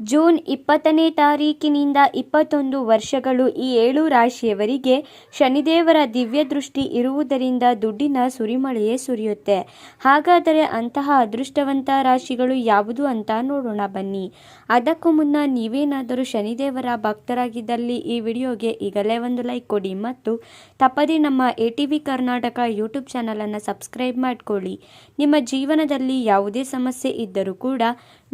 June ಇಪ್ಪತ್ತನೇ ತಾರೀಕಿನಿಂದ ಇಪ್ಪತ್ತೊಂದು ವರ್ಷಗಳು ಈ ಏಳು ರಾಶಿಯವರಿಗೆ ಶನಿದೇವರ ದಿವ್ಯ ದೃಷ್ಟಿ ಇರುವುದರಿಂದ ದುಡ್ಡಿನ ಸುರಿಮಳೆಯೇ ಸುರಿಯುತ್ತೆ. ಹಾಗಾದರೆ ಅಂತಹ ಅದೃಷ್ಟವಂತ ರಾಶಿಗಳು ಯಾವುದು ಅಂತ ನೋಡೋಣ ಬನ್ನಿ. ಅದಕ್ಕೂ ಮುನ್ನ ನೀವೇನಾದರೂ ಶನಿದೇವರ ಭಕ್ತರಾಗಿದ್ದಲ್ಲಿ ಈ ವಿಡಿಯೋಗೆ ಈಗಲೇ ಒಂದು ಲೈಕ್ ಕೊಡಿ ಮತ್ತು ತಪ್ಪದೆ ನಮ್ಮ A T V Karnataka YouTube ಚಾನಲನ್ನು ಸಬ್ಸ್ಕ್ರೈಬ್ ಮಾಡಿಕೊಳ್ಳಿ. ನಿಮ್ಮ ಜೀವನದಲ್ಲಿ ಯಾವುದೇ ಸಮಸ್ಯೆ ಇದ್ದರೂ ಕೂಡ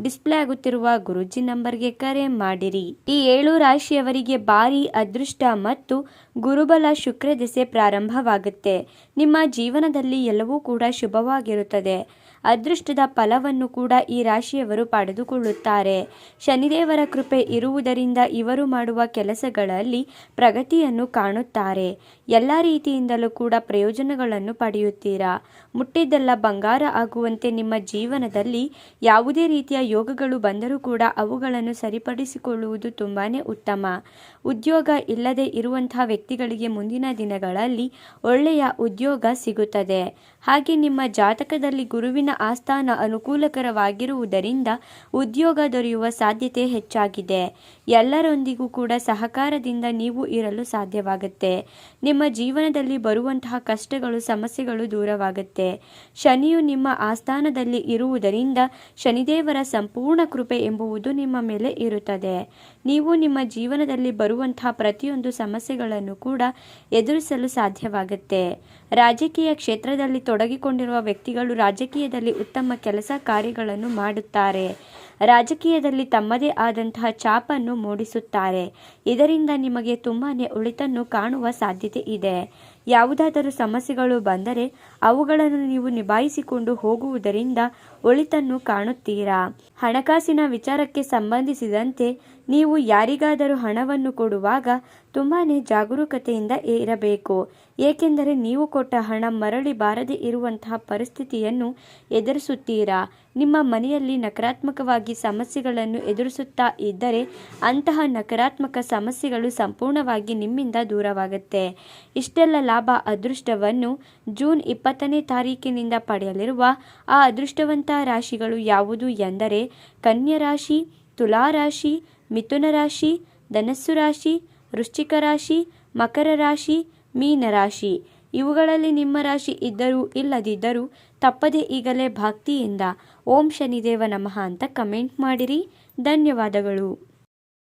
ಡಿಸ್ಪ್ಲೇ ಆಗುತ್ತಿರುವ ಗುರುಜಿ ನಂಬರ್ಗೆ ಕರೆ ಮಾಡಿರಿ. ಈ ಏಳು ರಾಶಿಯವರಿಗೆ ಭಾರಿ ಅದೃಷ್ಟ ಮತ್ತು ಗುರುಬಲ ಶುಕ್ರ ದೆಸೆ ಪ್ರಾರಂಭವಾಗುತ್ತೆ. ನಿಮ್ಮ ಜೀವನದಲ್ಲಿ ಎಲ್ಲವೂ ಕೂಡ ಶುಭವಾಗಿರುತ್ತದೆ. ಅದೃಷ್ಟದ ಫಲವನ್ನು ಕೂಡ ಈ ರಾಶಿಯವರು ಪಡೆದುಕೊಳ್ಳುತ್ತಾರೆ. ಶನಿದೇವರ ಕೃಪೆ ಇರುವುದರಿಂದ ಇವರು ಮಾಡುವ ಕೆಲಸಗಳಲ್ಲಿ ಪ್ರಗತಿಯನ್ನು ಕಾಣುತ್ತಾರೆ. ಎಲ್ಲ ರೀತಿಯಿಂದಲೂ ಕೂಡ ಪ್ರಯೋಜನಗಳನ್ನು ಪಡೆಯುತ್ತೀರಾ? ಮುಟ್ಟಿದ್ದೆಲ್ಲ ಬಂಗಾರ ಆಗುವಂತೆ ನಿಮ್ಮ ಜೀವನದಲ್ಲಿ ಯಾವುದೇ ರೀತಿಯ ಯೋಗಗಳು ಬಂದರೂ ಕೂಡ ಅವುಗಳನ್ನು ಸರಿಪಡಿಸಿಕೊಳ್ಳುವುದು ತುಂಬಾ ಉತ್ತಮ. ಉದ್ಯೋಗ ಇಲ್ಲದೆ ಇರುವಂತಹ ವ್ಯಕ್ತಿಗಳಿಗೆ ಮುಂದಿನ ದಿನಗಳಲ್ಲಿ ಒಳ್ಳೆಯ ಉದ್ಯೋಗ ಸಿಗುತ್ತದೆ. ಹಾಗೆ ನಿಮ್ಮ ಜಾತಕದಲ್ಲಿ ಗುರುವಿನ ಆಸ್ಥಾನ ಅನುಕೂಲಕರವಾಗಿರುವುದರಿಂದ ಉದ್ಯೋಗ ದೊರೆಯುವ ಸಾಧ್ಯತೆ ಹೆಚ್ಚಾಗಿದೆ. ಎಲ್ಲರೊಂದಿಗೂ ಕೂಡ ಸಹಕಾರದಿಂದ ನೀವು ಇರಲು ಸಾಧ್ಯವಾಗುತ್ತೆ. ನಿಮ್ಮ ಜೀವನದಲ್ಲಿ ಬರುವಂತಹ ಕಷ್ಟಗಳು, ಸಮಸ್ಯೆಗಳು ದೂರವಾಗುತ್ತೆ. ಶನಿಯು ನಿಮ್ಮ ಆಸ್ಥಾನದಲ್ಲಿ ಇರುವುದರಿಂದ ಶನಿದೇವರ ಸಂಪೂರ್ಣ ಕೃಪೆ ಎಂಬುವುದು ನಿಮ್ಮ ಮೇಲೆ ಇರುತ್ತದೆ. ನೀವು ನಿಮ್ಮ ಜೀವನದಲ್ಲಿ ಬರುವಂತಹ ಪ್ರತಿಯೊಂದು ಸಮಸ್ಯೆಗಳನ್ನು ಕೂಡ ಎದುರಿಸಲು ಸಾಧ್ಯವಾಗುತ್ತೆ. ರಾಜಕೀಯ ಕ್ಷೇತ್ರದಲ್ಲಿ ತೊಡಗಿಕೊಂಡಿರುವ ವ್ಯಕ್ತಿಗಳು ರಾಜಕೀಯದಲ್ಲಿ ಉತ್ತಮ ಕೆಲಸ ಕಾರ್ಯಗಳನ್ನು ಮಾಡುತ್ತಾರೆ. ರಾಜಕೀಯದಲ್ಲಿ ತಮ್ಮದೇ ಆದಂತಹ ಛಾಪನ್ನು ಮೂಡಿಸುತ್ತಾರೆ. ಇದರಿಂದ ನಿಮಗೆ ತುಂಬಾ ಒಳಿತನ್ನು ಕಾಣುವ ಸಾಧ್ಯತೆ ಇದೆ. ಯಾವುದಾದರೂ ಸಮಸ್ಯೆಗಳು ಬಂದರೆ ಅವುಗಳನ್ನು ನೀವು ನಿಭಾಯಿಸಿಕೊಂಡು ಹೋಗುವುದರಿಂದ ಒಳಿತನ್ನು ಕಾಣುತ್ತೀರಾ? ಹಣಕಾಸಿನ ವಿಚಾರಕ್ಕೆ ಸಂಬಂಧಿಸಿದಂತೆ ನೀವು ಯಾರಿಗಾದರೂ ಹಣವನ್ನು ಕೊಡುವಾಗ ತುಂಬಾ ಜಾಗರೂಕತೆಯಿಂದ ಇರಬೇಕು. ಏಕೆಂದರೆ ನೀವು ಕೊಟ್ಟ ಹಣ ಮರಳಿ ಬಾರದೆ ಇರುವಂತಹ ಪರಿಸ್ಥಿತಿಯನ್ನು ಎದುರಿಸುತ್ತೀರಾ? ನಿಮ್ಮ ಮನೆಯಲ್ಲಿ ನಕಾರಾತ್ಮಕವಾಗಿ ಸಮಸ್ಯೆಗಳನ್ನು ಎದುರಿಸುತ್ತಾ ಇದ್ದರೆ ಅಂತಹ ನಕಾರಾತ್ಮಕ ಸಮಸ್ಯೆಗಳು ಸಂಪೂರ್ಣವಾಗಿ ನಿಮ್ಮಿಂದ ದೂರವಾಗುತ್ತೆ. ಇಷ್ಟೆಲ್ಲ ಲಾಭ ಅದೃಷ್ಟವನ್ನು ಜೂನ್ ಇಪ್ಪತ್ತನೇ ತಾರೀಕಿನಿಂದ ಪಡೆಯಲಿರುವ ಆ ಅದೃಷ್ಟವಂತ ರಾಶಿಗಳು ಯಾವುದು ಎಂದರೆ ಕನ್ಯಾ ರಾಶಿ, ತುಲಾ ರಾಶಿ, ಮಿಥುನ ರಾಶಿ, ಧನಸ್ಸು ರಾಶಿ, ವೃಶ್ಚಿಕ ರಾಶಿ, ಮಕರ ರಾಶಿ, ಮೀನ ರಾಶಿ. ಇವುಗಳಲ್ಲಿ ನಿಮ್ಮ ರಾಶಿ ಇದ್ದರೂ ಇಲ್ಲದಿದ್ದರೂ ತಪ್ಪದೆ ಈಗಲೇ ಭಕ್ತಿಯಿಂದ ಓಂ ಶನಿದೇವ ನಮಃ ಅಂತ ಕಮೆಂಟ್ ಮಾಡಿರಿ. ಧನ್ಯವಾದಗಳು.